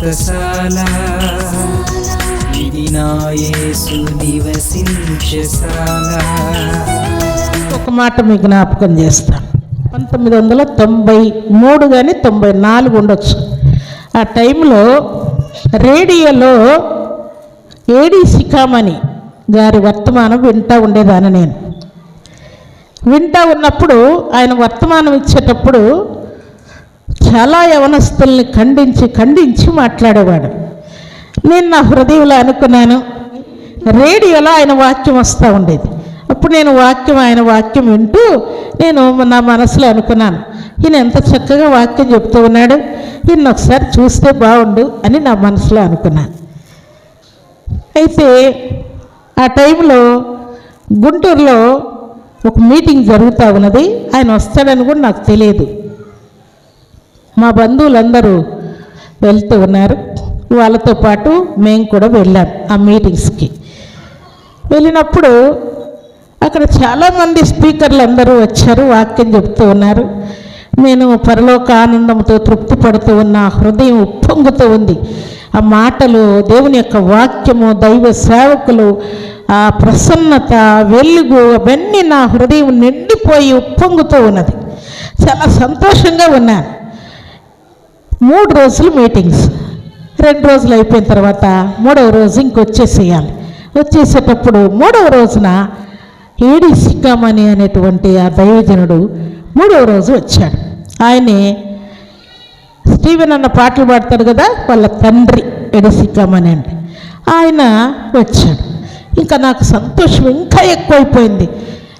వ్రతశాల ఇది నివసించశాల ఒక మాట మీ జ్ఞాపకం చేస్తాను పంతొమ్మిది వందల తొంభై మూడు కానీ తొంభై నాలుగు ఉండొచ్చు. ఆ టైంలో రేడియోలో ఏడి శిఖామణి గారి వర్తమానం వింటా ఉండేదాన్ని నేను. వింటా ఉన్నప్పుడు ఆయన వర్తమానం ఇచ్చేటప్పుడు చాలా యవనస్తుల్ని ఖండించి ఖండించి మాట్లాడేవాడు. నేను నా హృదయంలో అనుకున్నాను రేడియోలో ఆయన వాక్యం వస్తూ ఉండేది. అప్పుడు నేను వాక్యం ఆయన వాక్యం వింటూ నేను నా మనసులో అనుకున్నాను ఈయన ఎంత చక్కగా వాక్యం చెప్తూ ఉన్నాడు ఈయన ఒకసారి చూస్తే బాగుండు అని నా మనసులో అనుకున్నాను. అయితే ఆ టైంలో గుంటూరులో ఒక మీటింగ్ జరుగుతూ ఉన్నది ఆయన వస్తాడని కూడా నాకు తెలియదు. మా బంధువులందరూ వెళ్తూ ఉన్నారు. వాళ్ళతో పాటు మేము కూడా వెళ్ళాం ఆ మీటింగ్స్కి. వెళ్ళినప్పుడు అక్కడ చాలామంది స్పీకర్లు అందరూ వచ్చారు వాక్యం చెప్తూ ఉన్నారు. నేను పరలోక ఆనందంతో తృప్తి పడుతూ ఉన్న హృదయం ఉప్పొంగుతూ ఉంది. ఆ మాటలు దేవుని యొక్క వాక్యము దైవ సేవకులు ఆ ప్రసన్నత వెలుగు అవన్నీ నా హృదయం నిండిపోయి ఉప్పొంగుతూ ఉన్నది. చాలా సంతోషంగా ఉన్నాను మూడు రోజులు మీటింగ్స్ రెండు రోజులు అయిపోయిన తర్వాత మూడవ రోజు ఇంకొచ్చేసేయాలి. వచ్చేసేటప్పుడు మూడవ రోజున ఏడి సిక్కామణి అనేటువంటి ఆ దైవజనుడు మూడవ రోజు వచ్చాడు. ఆయనే స్టీవెన్ అన్న పాటలు పాడతాడు కదా వాళ్ళ తండ్రి ఏడి సిక్కామణి అంటే. ఆయన వచ్చాడు. ఇంకా నాకు సంతోషం ఇంకా ఎక్కువైపోయింది.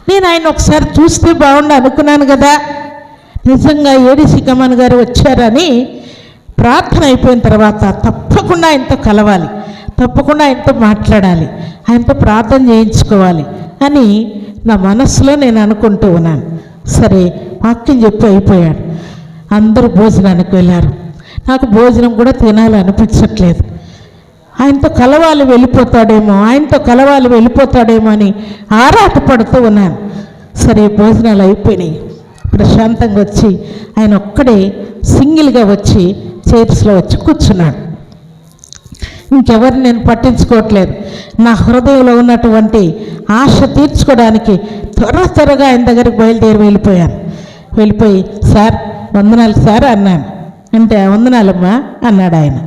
నేను ఆయన ఒకసారి చూస్తే బాగుండు అనుకున్నాను కదా. నిజంగా ఏడి సిక్కమ్మన్ గారు వచ్చారని ప్రార్థన అయిపోయిన తర్వాత తప్పకుండా ఆయనతో కలవాలి. తప్పకుండా ఆయనతో మాట్లాడాలి. ఆయనతో ప్రార్థన చేయించుకోవాలి అని నా మనస్సులో నేను అనుకుంటూ ఉన్నాను. సరే వాక్యం చెప్పి అయిపోయాడు. అందరూ భోజనానికి వెళ్ళారు. నాకు భోజనం కూడా తినాలనిపించట్లేదు. ఆయనతో కలవాలి వెళ్ళిపోతాడేమో ఆయనతో కలవాలి వెళ్ళిపోతాడేమో అని ఆరాటపడుతూ ఉన్నాను. సరే భోజనాలు అయిపోయినాయి. ప్రశాంతంగా వచ్చి ఆయన ఒక్కడే సింగిల్గా వచ్చి చైర్స్లో వచ్చి కూర్చున్నాడు. ఇంకెవరిని నేను పట్టించుకోవట్లేదు. నా హృదయంలో ఉన్నటువంటి ఆశ తీర్చుకోవడానికి త్వర త్వరగా ఆయన దగ్గరికి బయలుదేరి వెళ్ళిపోయాను. వెళ్ళిపోయి సార్ వందనాలు సార్ అన్నాను. అంటే వందనాలమ్మా అన్నాడు ఆయన.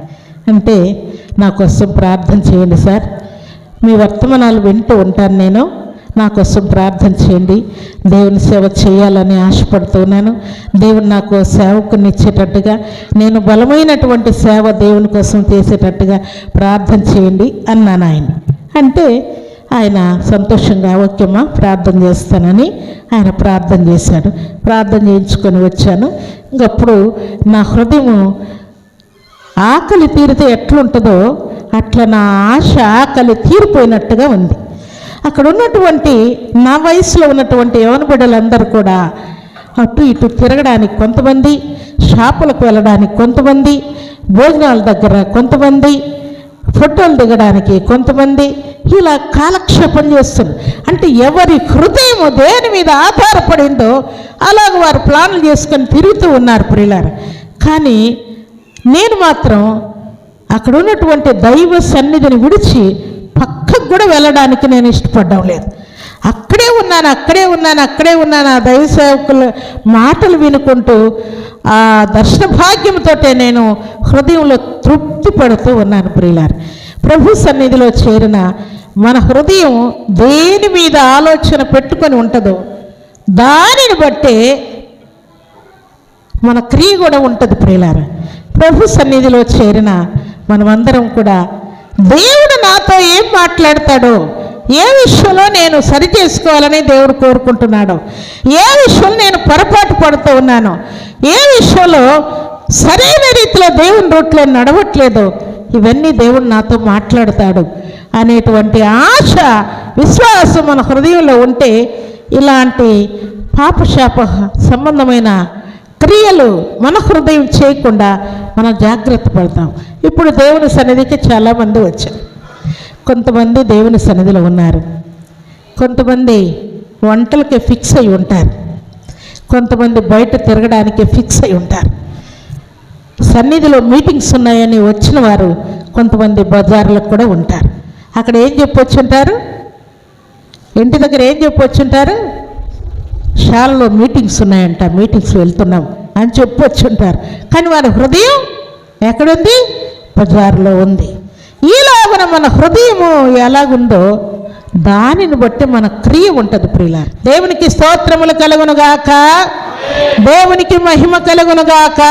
అంటే నా కోసం ప్రార్థన చేయండి సార్. మీ వర్తమానాలు వింటూ ఉంటాను నేను. నా కోసం ప్రార్థన చేయండి. దేవుని సేవ చేయాలని ఆశపడుతున్నాను. దేవుడు నాకు సేవకుని ఇచ్చేటట్టుగా నేను బలమైనటువంటి సేవ దేవుని కోసం చేసేటట్టుగా ప్రార్థన చేయండి అన్నాను ఆయన. అంటే ఆయన సంతోషంగా ఓకేమ్మా ప్రార్థన చేస్తానని ఆయన ప్రార్థన చేశాడు. ప్రార్థన చేయించుకొని వచ్చాను. ఇంకప్పుడు నా హృదయం ఆకలి తీరితే ఎట్లుంటుందో అట్లా నా ఆశ ఆకలి తీరిపోయినట్టుగా ఉంది. అక్కడ ఉన్నటువంటి నా వయసులో ఉన్నటువంటి యవన బిడ్డలందరూ కూడా అటు ఇటు తిరగడానికి కొంతమంది షాపులకు వెళ్ళడానికి కొంతమంది భోజనాల దగ్గర కొంతమంది ఫోటోలు దిగడానికి కొంతమంది ఇలా కాలక్షేపం చేస్తున్నారు. అంటే ఎవరి హృదయం దేని మీద ఆధారపడిందో అలాగ వారు ప్లాన్లు చేసుకొని తిరుగుతూ ఉన్నారు ప్రియులారు. కానీ నేను మాత్రం అక్కడ ఉన్నటువంటి దైవ సన్నిధిని విడిచి కూడా వెళ్ళడానికి నేను ఇష్టపడడం లేదు. అక్కడే ఉన్నాను అక్కడే ఉన్నాను అక్కడే ఉన్నాను. ఆ దైవ సేవకుల మాటలు వినుకుంటూ ఆ దర్శన భాగ్యంతో నేను హృదయంలో తృప్తి పడుతూ ఉన్నాను ప్రియులారు. ప్రభు సన్నిధిలో చేరిన మన హృదయం దేని మీద ఆలోచన పెట్టుకొని ఉంటుందో దానిని బట్టే మన క్రియ కూడా ఉంటుంది ప్రియులారు. ప్రభు సన్నిధిలో చేరిన మనమందరం కూడా దేవుడు నాతో ఏం మాట్లాడతాడో ఏ విషయంలో నేను సరి చేసుకోవాలని దేవుడు కోరుకుంటున్నాడు ఏ విషయంలో నేను పొరపాటు పడుతూ ఉన్నాను ఏ విషయంలో సరైన రీతిలో దేవుని రూట్లో నడవట్లేదు ఇవన్నీ దేవుడు నాతో మాట్లాడతాడు అనేటువంటి ఆశ విశ్వాసం మన హృదయంలో ఉంటే ఇలాంటి పాపశాప సంబంధమైన క్రియలు మన హృదయం చేయకుండా మనం జాగ్రత్త పడతాం. ఇప్పుడు దేవుని సన్నిధికి చాలామంది వచ్చారు. కొంతమంది దేవుని సన్నిధిలో ఉన్నారు. కొంతమంది వంటలకి ఫిక్స్ అయి ఉంటారు. కొంతమంది బయట తిరగడానికి ఫిక్స్ అయి ఉంటారు. సన్నిధిలో మీటింగ్స్ ఉన్నాయని వచ్చిన వారు కొంతమంది బజార్లకు కూడా ఉంటారు. అక్కడ ఏం చెప్పొచ్చుంటారు? ఇంటి దగ్గర ఏం చెప్పొచ్చుంటారు? షాల్లో మీటింగ్స్ ఉన్నాయంట మీటింగ్స్ వెళ్తున్నాం అని చెప్పొచ్చుంటారు. కానీ వారి హృదయం ఎక్కడుంది? బజార్లో ఉంది. ఈలాగున మన హృదయము ఎలాగుందో దానిని బట్టి మన క్రియ ఉంటుంది ప్రియుల దేవునికి స్తోత్రములు కలుగునుగాక. దేవునికి మహిమ కలుగునుగాక.